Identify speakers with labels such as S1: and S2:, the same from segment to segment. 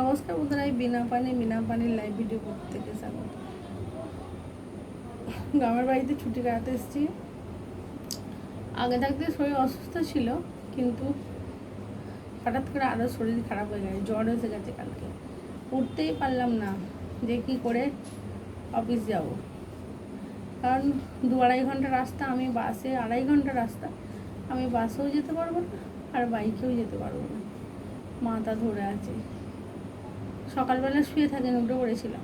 S1: নমস্কার বন্ধুরা আমি বিনা পানি, বিনা পানির লাইভ ভিডিও করতে থেকে স্বাগত। গ্রামের বাড়িতে ছুটি কাটাতে এসেছি। আগে থাকতে শরীর অসুস্থ ছিল, কিন্তু হঠাৎ করে আরও শরীর খারাপ হয়ে গেছে, জ্বর এসে গেছে কালকে। উঠতেই পারলাম না যে কী করে অফিস যাব। কারণ দু আড়াই ঘণ্টা রাস্তা, আমি বাসে আড়াই ঘণ্টা রাস্তা, আমি বাসেও যেতে পারব না আর বাইকেও যেতে পারব না। মাথা ধরে আছে। সকালবেলা শুয়ে থাকেন উঠে পড়েছিলাম।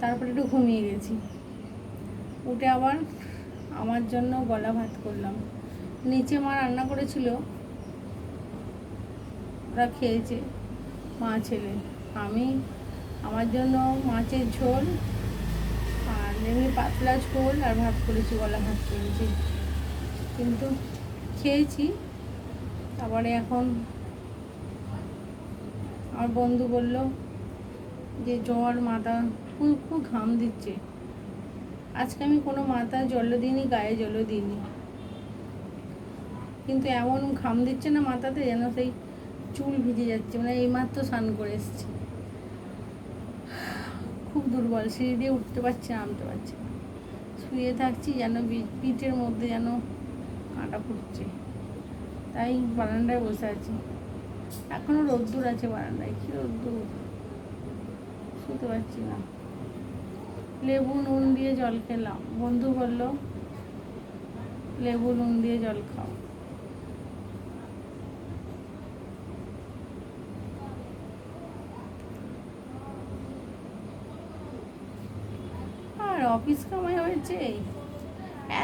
S1: তারপরে একটু ঘুমিয়ে গেছি। উঠে আবার আমার জন্য গলা ভাত করলাম। নিচে মা রান্না করেছিল। ওরা খেয়েছে, মা ছেলে। আমি, আমার জন্য মাছের ঝোল আর এমনি পাতলা ঝোল আর ভাত করেছি, গলা ভাত করেছি। কিন্তু খেয়েছি। তারপরে এখন আমার বন্ধু বলল, যে জ্বর মাথা খুব খুব ঘাম দিচ্ছে। আজকে আমি কোনো মাথা জলও দিইনি, গায়ে জলও দিইনি। কিন্তু এমন ঘাম দিচ্ছে না মাথাতে যেন সেই চুল ভিজে যাচ্ছে মানে এইমাত্র স্নান করে এসেছি। খুব দুর্বল, সিঁড়ি দিয়ে উঠতে পারছি না, নামতে পারছি শুয়ে থাকছি যেন পিঠের মধ্যে যেন কাঁটা ফুটছে। তাই বারান্দায় বসে আছি। এখনও রোদ্দুর আছে বারান্দায়, কি রোদ্দুর? শুতে পারছি না। লেবু নুন দিয়ে জল খেলাম। বন্ধু বলল, লেবু নুন দিয়ে জল খাও। আর অফিস কামাই হয়েছে?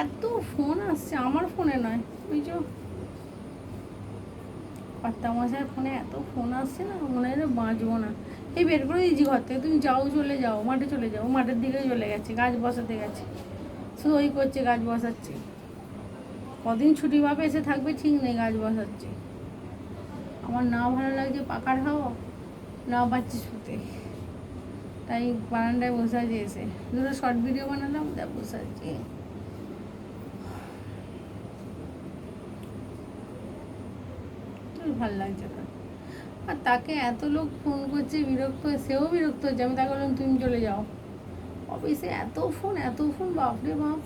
S1: এত ফোন আসছে, আমার ফোনে নয়। ওই যে কর্তামশাইয়ের ফোনে এত ফোন আসছে না, মনে হয় বাঁচবো না। এই বের করে দিয়েছি ঘর থেকে, তুমি যাও, চলে যাও, মাঠে চলে যাও, মাঠের দিকে চলে গেছে, গাছ বসাতে গেছে। শুধু ওই করছে গাছ বসাচ্ছে। কদিন ছুটি পাবে, এসে থাকবে, ঠিক নেই গাছ বসাচ্ছে। আমার না ভালো লাগছে পাকার হাওয়া, না পাচ্ছি শুতে। তাই বারান্দায় বসে আছি এসে। দুটো শর্ট ভিডিও বানালাম তা বসে আছি। ভালো লাগছে না আর তাকে এত লোক ফোন করছে, বিরক্ত সেও বিরক্ত হচ্ছে। আমি তাকে বললাম, তুমি চলে যাও। অফিসে এত ফোন এত ফোন বাপরে বাপ।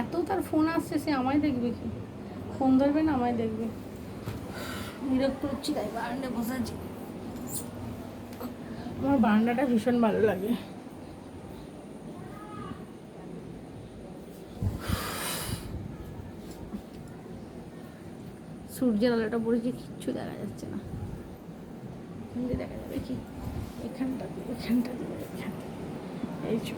S1: এত তার ফোন আসছে, সে আমায় দেখবে কি? ফোন ধরবে না, আমায় দেখবে। বিরক্ত হচ্ছি তাই, বারান্দায় বসে আছি। আমার বারান্দাটা ভীষণ ভালো লাগে। সূর্যের আলোটা পড়েছে কিচ্ছু দেখা যাচ্ছে না। দেখা যাবে কি? এখানটা এখানটা এখানটা এই চো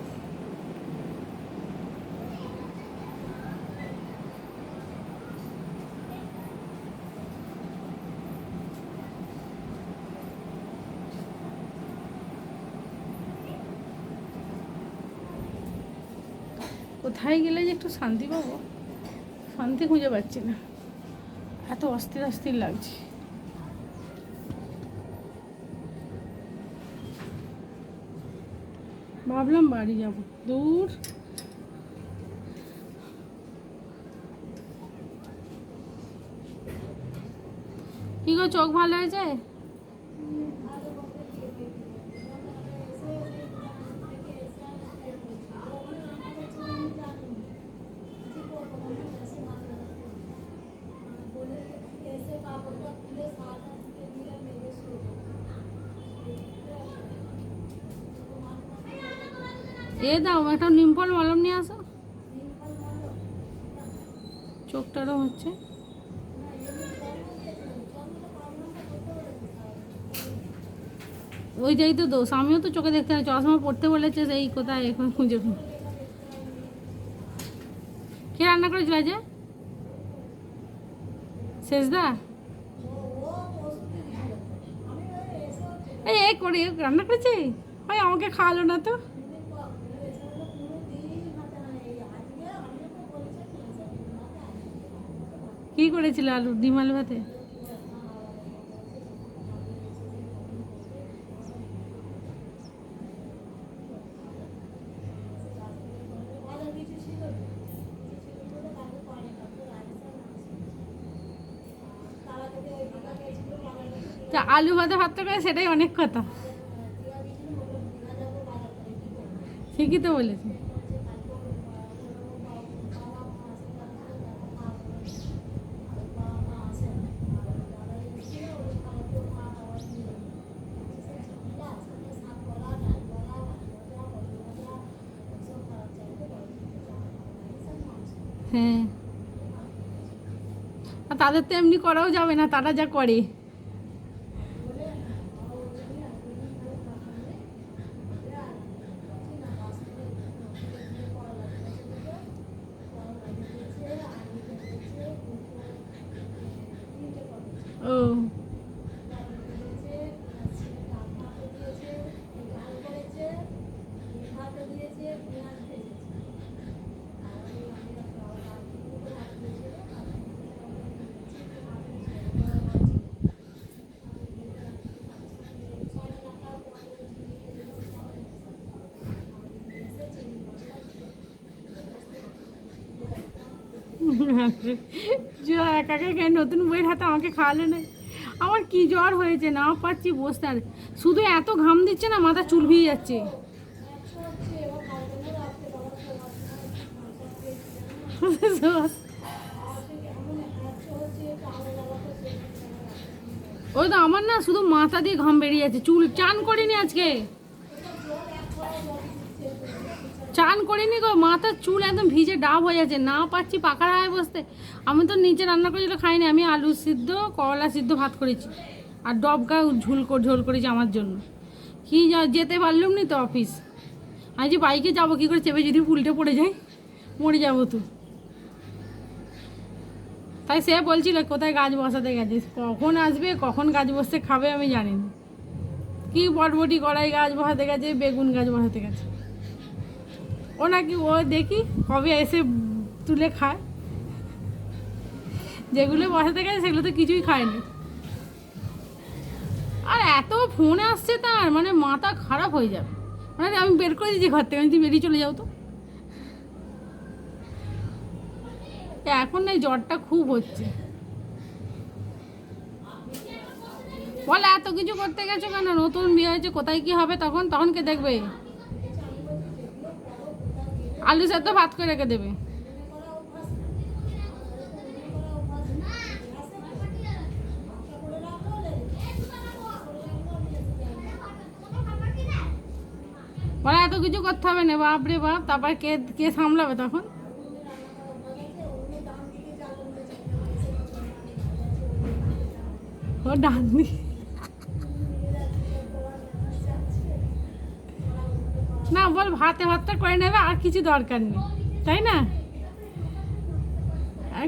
S1: কোথায় গেলে যে একটু শান্তি পাবো? শান্তি খুঁজে পাচ্ছি না। এত অস্থির অস্থির লাগছে। ভাবলাম বাড়ি যাব। দূর। কি গো চোখ ভালো হয়েছে? এ দাও, একটা নিমফল মলম নিয়ে আসো। চোখটারও হচ্ছে। ওইটাই তো দোষ, আমিও তো চোখে দেখতে চশমা পড়তে বলেছে সেই কোথায়, এখন খুঁজে কে রান্না করেছিল আজ শেষদা? এই, করে, রান্না করেছে? ওই, আমাকে খাওয়ালো না তো। কি করেছিল আলু? ডিম, আলু ভাতে?
S2: তা আলু ভাতে ভাতটা করে সেটাই অনেক কথা। ঠিকই তো বলেছি। হ্যাঁ। আর তাদের তো এমনি করাও যাবে না তারা যা করে ও নতুন বইয়ের হাতে আমাকে খাওয়ালে না। আমার কি জ্বর হয়েছে, না পাচ্ছি বসতে। আর শুধু এত ঘাম দিচ্ছে না, মাথা চুল ভিজে যাচ্ছে। ওই তো আমার না শুধু মাথা দিয়ে ঘাম বেরিয়ে যাচ্ছে। চুল চান করিনি আজকে। চান করিনি গো, মাথার চুল একদম ভিজে ডাব হয়ে যাচ্ছে, না পাচ্ছি পাখার হাওয়ায় বসতে। আমি তো নিচে রান্না করেছিল, খাইনি, আমি আলু সিদ্ধ, করলা সিদ্ধ ভাত করেছি, আর ডবকা ঝুল ঝোল করেছি আমার জন্য। কি যেতে পারলাম নি তো অফিস। আমি যে বাইকে যাব, কী করে চেপে যদি উল্টে পড়ে যাই, মরে যাব তো। তাই সে বলছিল, কোথায় গাছ বসাতে গেছে? কখন আসবে, কখন গাছ বসতে খাবে আমি জানি না কি বটবটি কড়াই গাছ বসাতে গেছে, বেগুন গাছ বসাতে গেছে। ও নাকি, ও দেখি কবে এসে তুলে খায়। যেগুলো বসাতে গেছে, সেগুলো তো কিছুই খায়নি। আর এত ফোন আসছে তার মানে মাথা খারাপ হয়ে যাবে। মানে আমি বের করে দিয়েছি ঘর থেকে তুমি বেরিয়ে চলে যাও তো। এখন না জ্বরটা খুব হচ্ছে। বলে, এত কিছু করতে গেছো কেন? নতুন বিয়ে হয়েছে, কোথায় কি হবে তখন? তখন কে দেখবে? আলু সেদ্ধ ভাত করে রেখে দেবে। বলে এত কিছু করতে হবে না, বাপ রে বাপ। তারপর কে কে সামলাবে তখন? ও ডাননি না, বল ভাতে ভাতটা করে নেবে, আর কিছু দরকার নেই। তাই না?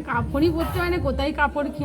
S2: কাপড়ই করতে হয় না, কোথায় কাপড় কি